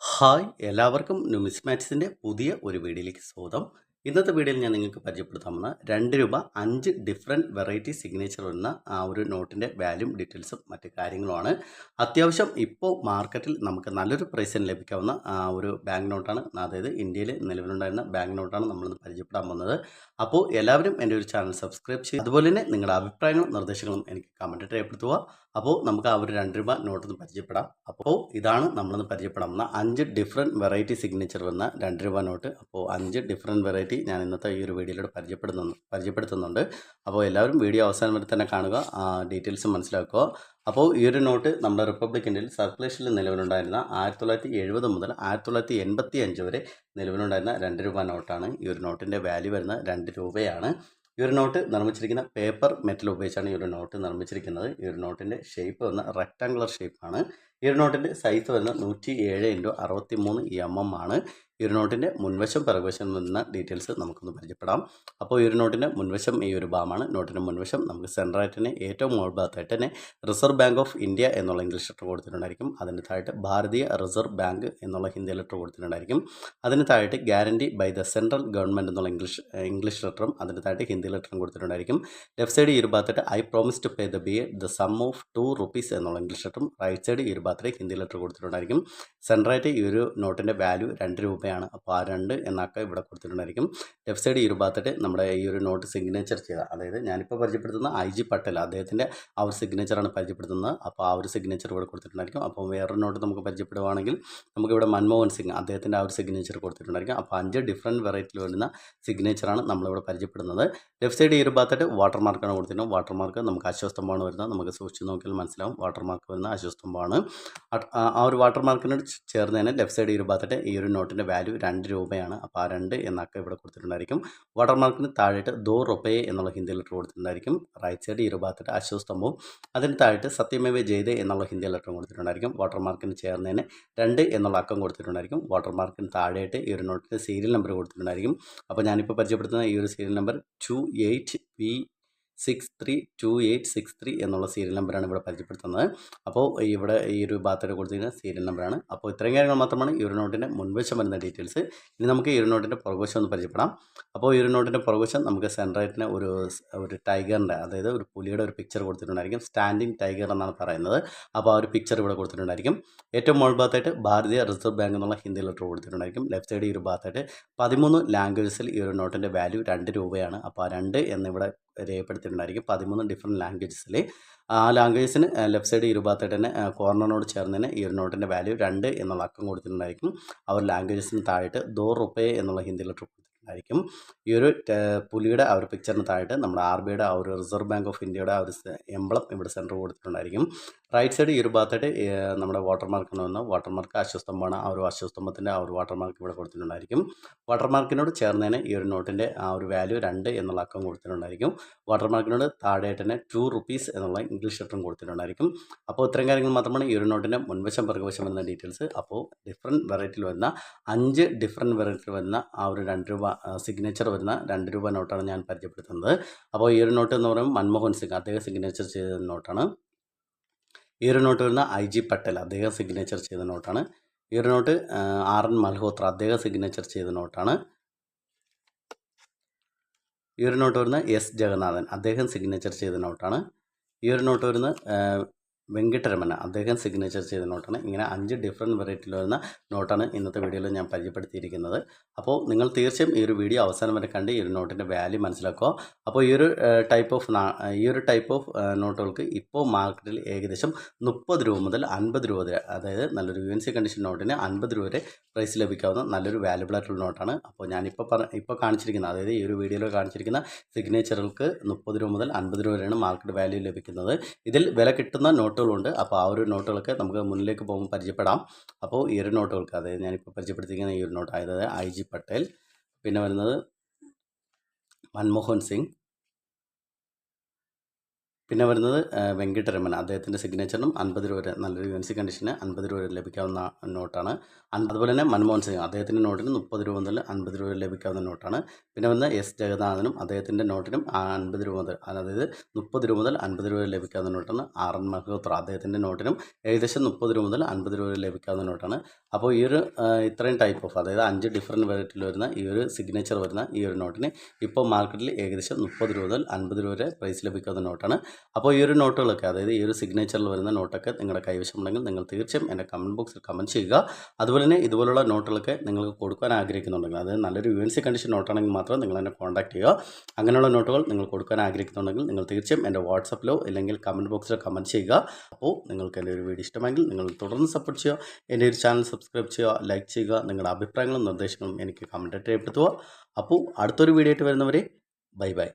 Hi എല്ലാവർക്കും ന്യൂമിസ്മാറ്റിക്സിന്റെ പുതിയ ഒരു വീഡിയോയിലേക്ക് സ്വാഗതം. ഇന്നത്തെ വീഡിയോയിൽ ഞാൻ നിങ്ങൾക്ക് പരിചയപ്പെടുത്താമെന്ന രണ്ട് രൂപ അഞ്ച് ഡിഫറെന്റ് വെറൈറ്റി സിഗ്നേച്ചർ വരുന്ന ആ ഒരു നോട്ടിന്റെ വാല്യൂ ഡീറ്റെയിൽസും മറ്റ് കാര്യങ്ങളുമാണ്. അത്യാവശ്യം ഇപ്പോൾ മാർക്കറ്റിൽ നമുക്ക് നല്ലൊരു പ്രൈസിന് ലഭിക്കാവുന്ന ആ ഒരു ബാങ്ക് നോട്ടാണ് അതായത് ഇന്ത്യയിൽ നിലവിലുണ്ടായിരുന്ന ബാങ്ക് നോട്ടാണ് നമ്മളിന്ന് പരിചയപ്പെടാൻ പോകുന്നത്. അപ്പോൾ എല്ലാവരും എന്റെ ഒരു ചാനൽ സബ്സ്ക്രൈബ് ചെയ്യുക അതുപോലെ തന്നെ നിങ്ങളുടെ അഭിപ്രായങ്ങളും നിർദ്ദേശങ്ങളും എനിക്ക് കമന്റ് രേഖപ്പെടുത്തുക. അപ്പോൾ നമുക്ക് ആ ഒരു രണ്ട് രൂപ നോട്ടൊന്ന് പരിചയപ്പെടാം. അപ്പോൾ ഇതാണ് നമ്മളിന്ന് പരിചയപ്പെടാവുന്ന അഞ്ച് ഡിഫറെന്റ് വെറൈറ്റി സിഗ്നേച്ചർ വന്ന രണ്ട് രൂപ നോട്ട് അപ്പോൾ അഞ്ച് ഡിഫറെന്റ് വെറൈറ്റി ഞാൻ ഇന്നത്തെ ഈ ഒരു വീഡിയോയിലൂടെ പരിചയപ്പെടുന്നു പരിചയപ്പെടുത്തുന്നുണ്ട്. അപ്പോൾ എല്ലാവരും വീഡിയോ അവസാനം വരെ തന്നെ കാണുക ഡീറ്റെയിൽസ് മനസ്സിലാക്കുക. അപ്പോൾ ഈ ഒരു നോട്ട് നമ്മുടെ റിപ്പബ്ലിക് ഇന്ത്യയിൽ സർക്കുലേഷനിൽ നിലവിലുണ്ടായിരുന്ന ആയിരത്തി തൊള്ളായിരത്തി എഴുപത് മുതൽ ആയിരത്തി തൊള്ളായിരത്തി എൺപത്തി അഞ്ച് വരെ നിലവിലുണ്ടായിരുന്ന രണ്ട് രൂപ നോട്ടാണ്. ഈ ഒരു നോട്ടിന്റെ വാല്യൂ വരുന്ന രണ്ട് രൂപയാണ്. ഈ ഒരു നോട്ട് നിർമ്മിച്ചിരിക്കുന്ന പേപ്പർ മെറ്റൽ ഉപയോഗിച്ചാണ് ഈ ഒരു നോട്ട് നിർമ്മിച്ചിരിക്കുന്നത്. ഈ ഒരു നോട്ടിന്റെ ഷേപ്പ് വന്ന റെക്ടാങ്കുലർ ഷേപ്പാണ് ഈ ഒരു നോട്ടിന്റെ സൈസ് വരുന്നത് നൂറ്റി ഏഴ് ഇന്റു അറുപത്തി മൂന്ന് എം എം ആണ്. ഈ ഒരു നോട്ടിന്റെ മുൻവശം പിറകുവശം എന്ന ഡീറ്റെയിൽസ് നമുക്കൊന്ന് പരിചയപ്പെടാം. അപ്പോൾ ഈ ഒരു നോട്ടിന്റെ മുൻവശം ഈ ഒരു ഭാഗമാണ്. നോട്ടിന്റെ മുൻവശം നമുക്ക് സെൻട്രായിട്ട് തന്നെ ഏറ്റവും മുകൾ ഭാഗത്തായിട്ട് തന്നെ റിസർവ് ബാങ്ക് ഓഫ് ഇന്ത്യ എന്നുള്ള ഇംഗ്ലീഷ് ലെറ്റർ കൊടുത്തിട്ടുണ്ടായിരിക്കും. അതിന് താഴെ ഭാരതീയ റിസർവ് ബാങ്ക് എന്നുള്ള ഹിന്ദി ലെറ്റർ കൊടുത്തിട്ടുണ്ടായിരിക്കും. അതിന് താഴെ guarantee by the central government എന്നുള്ള ഇംഗ്ലീഷ് ഇംഗ്ലീഷ് ലെറ്ററും അതിന് താഴെ ഹിന്ദി ലെറ്ററും കൊടുത്തിട്ടുണ്ടായിരിക്കും. ലെഫ്റ്റ് സൈഡ് ഈ ഒരു ഭാഗത്തായിട്ട് I promise to pay the B the sum of two rupees എന്നുള്ള ഇംഗ്ലീഷ് ലെറ്ററും റൈറ്റ് സൈഡ് ഈ ഒരു ഭാഗത്തേക്ക് ഹിന്ദി ലെറ്റർ കൊടുത്തിട്ടുണ്ടായിരിക്കും. സെൻട്രായിട്ട് ഈ ഒരു നോട്ടിന്റെ വാല്യൂ രണ്ട് രൂപയാണ് അപ്പോൾ ആ രണ്ട് എന്നൊക്കെ ഇവിടെ കൊടുത്തിട്ടുണ്ടായിരിക്കും. ലെഫ്റ്റ് സൈഡ് ഈ ഒരു ഭാഗത്തിട്ട് നമ്മുടെ ഈ ഒരു നോട്ട് സിഗ്നേച്ചർ ചെയ്ത അതായത് ഞാനിപ്പോൾ പരിചയപ്പെടുത്തുന്ന ഐ ജി പട്ടേൽ അദ്ദേഹത്തിന്റെ ആ ഒരു സിഗ്നേച്ചറാണ് പരിചയപ്പെടുത്തുന്നത്. അപ്പോൾ ആ ഒരു സിഗ്നേച്ചർ ഇവിടെ കൊടുത്തിട്ടുണ്ടായിരിക്കും. അപ്പോൾ വേറൊരു നോട്ട് നമുക്ക് പരിചയപ്പെടുവാണെങ്കിൽ നമുക്കിവിടെ മൻമോഹൻ സിംഗ് അദ്ദേഹത്തിന്റെ ആ ഒരു സിഗ്നേച്ചർ കൊടുത്തിട്ടുണ്ടായിരിക്കും. അപ്പോൾ അഞ്ച് ഡിഫറെന്റ് വെറൈറ്റിയിൽ വരുന്ന സിഗ്നേച്ചറാണ് നമ്മളിവിടെ പരിചയപ്പെടുന്നത്. ലെഫ്റ്റ് സൈഡ് ഈ ഒരു ഭാഗത്തായിട്ട് വാട്ടർ മാർക്കാണ് കൊടുത്തിട്ടുള്ളത് വാട്ടർ മാർക്ക് നമുക്ക് അശ്വസ്തംഭമാണ് വരുന്നത്. നമുക്ക് സൂക്ഷിച്ച് നോക്കിയാൽ മനസ്സിലാവും. വാട്ടർ മാർക്ക് വരുന്ന അശ്വസ്തംഭമാണ് ആ ഒരു വാട്ടർ മാർക്കിനോട് ചേർന്ന് തന്നെ ലെഫ്റ്റ് സൈഡ് ഭാഗത്തായിട്ട് ഈ ഒരു നോട്ടിന്റെ വാല്യൂ രണ്ട് രൂപയാണ്. അപ്പോൾ ആ രണ്ട് എന്നൊക്കെ ഇവിടെ കൊടുത്തിട്ടുണ്ടായിരിക്കും. വാട്ടർ മാർക്കിന് താഴെയിട്ട് ദോ റുപ്പയെ എന്നുള്ള ഹിന്ദി ലെറ്റർ കൊടുത്തിട്ടുണ്ടായിരിക്കും. റൈറ്റ് സൈഡ് ഭാഗത്തായിട്ട് അശ്വസ്തംഭവും അതിന് താഴെയിട്ട് സത്യമേവ ജയ്തേ എന്നുള്ള ഹിന്ദി ലെറ്റർ കൊടുത്തിട്ടുണ്ടായിരിക്കും. വാട്ടർ മാർക്കിന് ചേർന്ന് തന്നെ രണ്ട് എന്നുള്ള അക്കം കൊടുത്തിട്ടുണ്ടായിരിക്കും. വാട്ടർ മാർക്കിന് താഴെയായിട്ട് ഈ ഒരു നോട്ടിന്റെ സീരിയൽ നമ്പർ കൊടുത്തിട്ടുണ്ടായിരിക്കും. അപ്പോൾ ഞാനിപ്പോൾ പരിചയപ്പെടുത്തുന്ന ഈ ഒരു serial number two eight V six three two eight six three എന്നുള്ള സീരിയൽ നമ്പറാണ് ഇവിടെ പരിചയപ്പെടുത്തുന്നത്. അപ്പോൾ ഇവിടെ ഈ ഒരു ഭാഗത്തോട് കൊടുത്തിരിക്കുന്ന സീരിയൽ നമ്പറാണ് അപ്പോൾ ഇത്രയും കാര്യങ്ങൾ മാത്രമാണ് ഈ ഒരു നോട്ടിന്റെ മുൻവശം വരുന്ന ഡീറ്റെയിൽസ് ഇനി നമുക്ക് ഈ ഒരു നോട്ടിന്റെ പുറകുവശം ഒന്ന് പരിചയപ്പെടാം. അപ്പോൾ ഈ ഒരു നോട്ടിന്റെ പുറകുവശം നമുക്ക് സെൻട്രേറ്റിന് ഒരു ഒരു ടൈഗറിന്റെ അതായത് ഒരു പുലിയുടെ ഒരു പിക്ചർ കൊടുത്തിട്ടുണ്ടായിരിക്കും. സ്റ്റാൻഡിങ് ടൈഗർ എന്നാണ് പറയുന്നത്. അപ്പോൾ ആ ഒരു പിക്ചർ ഇവിടെ കൊടുത്തിട്ടുണ്ടായിരിക്കും. ഏറ്റവും മുകൾ ഭാഗത്തായിട്ട് ഭാരതീയ റിസർവ് ബാങ്ക് എന്നുള്ള ഹിന്ദി ലെറ്റർ കൊടുത്തിട്ടുണ്ടായിരിക്കും. ലെഫ്റ്റ് സൈഡ് ഈ ഒരു ഭാഗത്തായിട്ട് പതിമൂന്ന് ലാംഗ്വേജസിൽ ഈ ഒരു നോട്ടിന്റെ വാല്യൂ രണ്ട് രൂപയാണ്. അപ്പോൾ ആ രണ്ട് എന്നിവിടെ രേഖപ്പെടുത്തിയിട്ടുണ്ടായിരിക്കും. പതിമൂന്ന് ഡിഫറെന്റ് ലാംഗ്വേജസിൽ ആ ലാംഗ്വേജസിന് ലെഫ്റ്റ് സൈഡ് ഇരുപത്തായിട്ട് തന്നെ കോർണറിനോട് ചേർന്ന് തന്നെ ഈ ഒരു നോട്ടിന്റെ വാല്യൂ രണ്ട് എന്നുള്ള അക്കം കൊടുത്തിട്ടുണ്ടായിരിക്കും. ഒരു ലാംഗ്വേജസിന് താഴെയിട്ട് ദോ റുപ്പേ എന്നുള്ള ഹിന്ദി ലെറ്റർ കൊടുത്തിട്ടുണ്ടായിരിക്കും ഈ ഒരു പുലിയുടെ ആ ഒരു പിക്ചറിന് താഴെ നമ്മുടെ ആർ ബിയുടെ ആ ഒരു റിസർവ് ബാങ്ക് ഓഫ് ഇന്ത്യയുടെ ആ ഒരു എംബ്ലം ഇവിടെ സെന്റർ കൊടുത്തിട്ടുണ്ടായിരിക്കും. റൈറ്റ് സൈഡ് ഈ ഒരു ഭാഗത്തായിട്ട് നമ്മുടെ വാട്ടർ മാർക്ക് എന്ന് പറഞ്ഞാൽ വാട്ടർ മാർക്ക് അശ്വസ്തംഭമാണ്. ആ ഒരു അശ്വസ്തംഭത്തിന്റെ ആ ഒരു വാട്ടർ മാർക്ക് ഇവിടെ കൊടുത്തിട്ടുണ്ടായിരിക്കും. വാട്ടർ മാർക്കിനോട് ചേർന്നതിന് ഈ ഒരു നോട്ടിന്റെ ആ ഒരു വാല്യൂ രണ്ട് എന്നുള്ള അക്കം കൊടുത്തിട്ടുണ്ടായിരിക്കും. വാട്ടർ മാർക്കിനോട് താഴെയായിട്ട് തന്നെ ടു റുപ്പീസ് എന്നുള്ള ഇംഗ്ലീഷ് ലെറ്ററും കൊടുത്തിട്ടുണ്ടായിരിക്കും. അപ്പോൾ ഇത്രയും കാര്യങ്ങൾ മാത്രമാണ് ഈ ഒരു നോട്ടിന്റെ മുൻവശം പിറകുവശം വരുന്ന ഡീറ്റെയിൽസ് അപ്പോൾ ഡിഫറെന്റ് വെറൈറ്റിയിൽ വരുന്ന അഞ്ച് ഡിഫറെന്റ് വെറൈറ്റിയിൽ വരുന്ന ആ ഒരു രണ്ട് രൂപ സിഗ്നേച്ചർ വരുന്ന രണ്ട് രൂപ നോട്ടാണ് ഞാൻ പരിചയപ്പെടുത്തുന്നത്. അപ്പോൾ ഈ ഒരു നോട്ട് എന്ന് പറയുമ്പോൾ മൻമോഹൻ സിംഗ് അദ്ദേഹം സിഗ്നേച്ചർ ചെയ്ത നോട്ടാണ് ഈ ഒരു നോട്ട് വരുന്ന ഐ ജി പട്ടേൽ അദ്ദേഹം സിഗ്നേച്ചർ ചെയ്ത നോട്ടാണ് ഈ ഒരു നോട്ട് ആർ എൻ മൽഹോത്ര അദ്ദേഹം സിഗ്നേച്ചർ ചെയ്ത നോട്ടാണ് ഈ ഒരു നോട്ട് വരുന്ന എസ് ജഗന്നാഥൻ അദ്ദേഹം സിഗ്നേച്ചർ ചെയ്ത നോട്ടാണ് ഈ ഒരു നോട്ട് വരുന്ന വെങ്കിട്ടരമന അദ്ദേഹം സിഗ്നേച്ചർ ചെയ്ത നോട്ടാണ്. ഇങ്ങനെ അഞ്ച് ഡിഫറെന്റ് വെറൈറ്റിയിൽ വരുന്ന നോട്ടാണ് ഇന്നത്തെ വീഡിയോയിൽ ഞാൻ പരിചയപ്പെടുത്തിയിരിക്കുന്നത്. അപ്പോൾ നിങ്ങൾ തീർച്ചയായും ഈ ഒരു വീഡിയോ അവസാനം വരെ കണ്ട് ഈ ഒരു നോട്ടിന്റെ വാല്യൂ മനസ്സിലാക്കുക. അപ്പോൾ ഈ ഒരു ടൈപ്പ് ഓഫ് ഈ ഒരു ടൈപ്പ് ഓഫ് നോട്ടുകൾക്ക് ഇപ്പോൾ മാർക്കറ്റിൽ ഏകദേശം മുപ്പത് രൂപ മുതൽ അൻപത് രൂപ വരെ അതായത് നല്ലൊരു യു എൻ സി കണ്ടീഷൻ നോട്ടിന് അൻപത് രൂപ വരെ പ്രൈസ് ലഭിക്കാവുന്ന നല്ലൊരു വാല്യുബിൾ ആയിട്ടുള്ള നോട്ടാണ്. അപ്പോൾ ഞാനിപ്പോൾ പറ ഇപ്പോൾ കാണിച്ചിരിക്കുന്ന അതായത് ഈ ഒരു വീഡിയോയിൽ കാണിച്ചിരിക്കുന്ന സിഗ്നേച്ചറുകൾക്ക് മുപ്പത് രൂപ മുതൽ അൻപത് രൂപ വരെയാണ് മാർക്കറ്റ് വാല്യൂ ലഭിക്കുന്നത്. ഇതിൽ വില കിട്ടുന്ന നോട്ടുകളുണ്ട്. അപ്പോൾ ആ ഒരു നോട്ടുകളൊക്കെ നമുക്ക് മുന്നിലേക്ക് പോകുമ്പോൾ പരിചയപ്പെടാം. അപ്പോൾ ഈ ഒരു നോട്ടുകൾക്ക് അതായത് ഞാനിപ്പോൾ പരിചയപ്പെടുത്തിയിരിക്കുന്ന ഈ ഒരു നോട്ട് അതായത് ഐ ജി പട്ടേൽ. പിന്നെ വരുന്നത് മൻമോഹൻ സിംഗ്. പിന്നെ വരുന്നത് വെങ്കിട്ടരമൻ. അദ്ദേഹത്തിന്റെ സിഗ്നേച്ചറിനും അൻപത് രൂപ വരെ നല്ലൊരു യു എൻ സി കണ്ടീഷന് അൻപത് രൂപ വരെ ലഭിക്കാവുന്ന നോട്ടാണ്. അതുപോലെ തന്നെ മൻമോഹൻ സിംഗ് അദ്ദേഹത്തിന്റെ നോട്ടിന് മുപ്പത് രൂപ മുതൽ അൻപത് രൂപ വരെ ലഭിക്കാവുന്ന നോട്ടാണ്. പിന്നെ വന്ന് എസ് ജഗന്നാഥനും അദ്ദേഹത്തിന്റെ നോട്ടിനും അൻപത് രൂപ മുതൽ അതായത് മുപ്പത് രൂപ മുതൽ അൻപത് രൂപ വരെ ലഭിക്കാവുന്ന നോട്ടാണ്. ആർ. എൻ. മഹോത്ര അദ്ദേഹത്തിന്റെ നോട്ടിനും ഏകദേശം മുപ്പത് രൂപ മുതൽ അൻപത് രൂപ വരെ ലഭിക്കാവുന്ന നോട്ടാണ്. അപ്പോൾ ഈ ഒരു ഇത്രയും ടൈപ്പ് ഓഫ് അതായത് അഞ്ച് ഡിഫറെന്റ് വെറൈറ്റിയിൽ വരുന്ന ഈ ഒരു സിഗ്നേച്ചർ വരുന്ന ഈ ഒരു നോട്ടിന് ഇപ്പോൾ മാർക്കറ്റിൽ ഏകദേശം മുപ്പത് രൂപ മുതൽ അൻപത് രൂപ വരെ പ്രൈസ് ലഭിക്കാവുന്ന നോട്ടാണ്. അപ്പോൾ ഈ ഒരു നോട്ടുകളൊക്കെ അതായത് ഈ ഒരു സിഗ്നേച്ചറിൽ വരുന്ന നോട്ടൊക്കെ നിങ്ങളുടെ കൈവശമുണ്ടെങ്കിൽ നിങ്ങൾ തീർച്ചയായും എന്റെ കമന്റ് ബോക്സിൽ കമന്റ് ചെയ്യുക. അതുപോലെ തന്നെ ഇതുപോലുള്ള നോട്ടുകളൊക്കെ നിങ്ങൾക്ക് കൊടുക്കാൻ ആഗ്രഹിക്കുന്നുണ്ടെങ്കിൽ അതായത് നല്ലൊരു യു എൻ സി കണ്ടീഷൻ നോട്ടാണെങ്കിൽ മാത്രം നിങ്ങൾ എന്നെ കോൺടാക്ട് ചെയ്യുക. അങ്ങനെയുള്ള നോട്ടുകൾ നിങ്ങൾ കൊടുക്കാൻ ആഗ്രഹിക്കുന്നുണ്ടെങ്കിൽ നിങ്ങൾ തീർച്ചയായും എന്റെ വാട്സപ്പിലോ അല്ലെങ്കിൽ കമന്റ് ബോക്സിൽ കമന്റ് ചെയ്യുക. അപ്പോൾ നിങ്ങൾക്ക് എന്റെ ഒരു വീഡിയോ ഇഷ്ടമെങ്കിൽ നിങ്ങൾ തുടർന്ന് സപ്പോർട്ട് ചെയ്യുക. എന്റെ ഒരു ചാനൽ സബ്സ്ക്രൈബ് ചെയ്യുക ലൈക്ക് ചെയ്യുക നിങ്ങളുടെ അഭിപ്രായങ്ങളും നിർദ്ദേശങ്ങളും എനിക്ക് കമന്റായിട്ട് രേഖപ്പെടുത്തുക. അപ്പോൾ അടുത്തൊരു വീഡിയോ ആയിട്ട് വരുന്നവരെ ബൈ ബൈ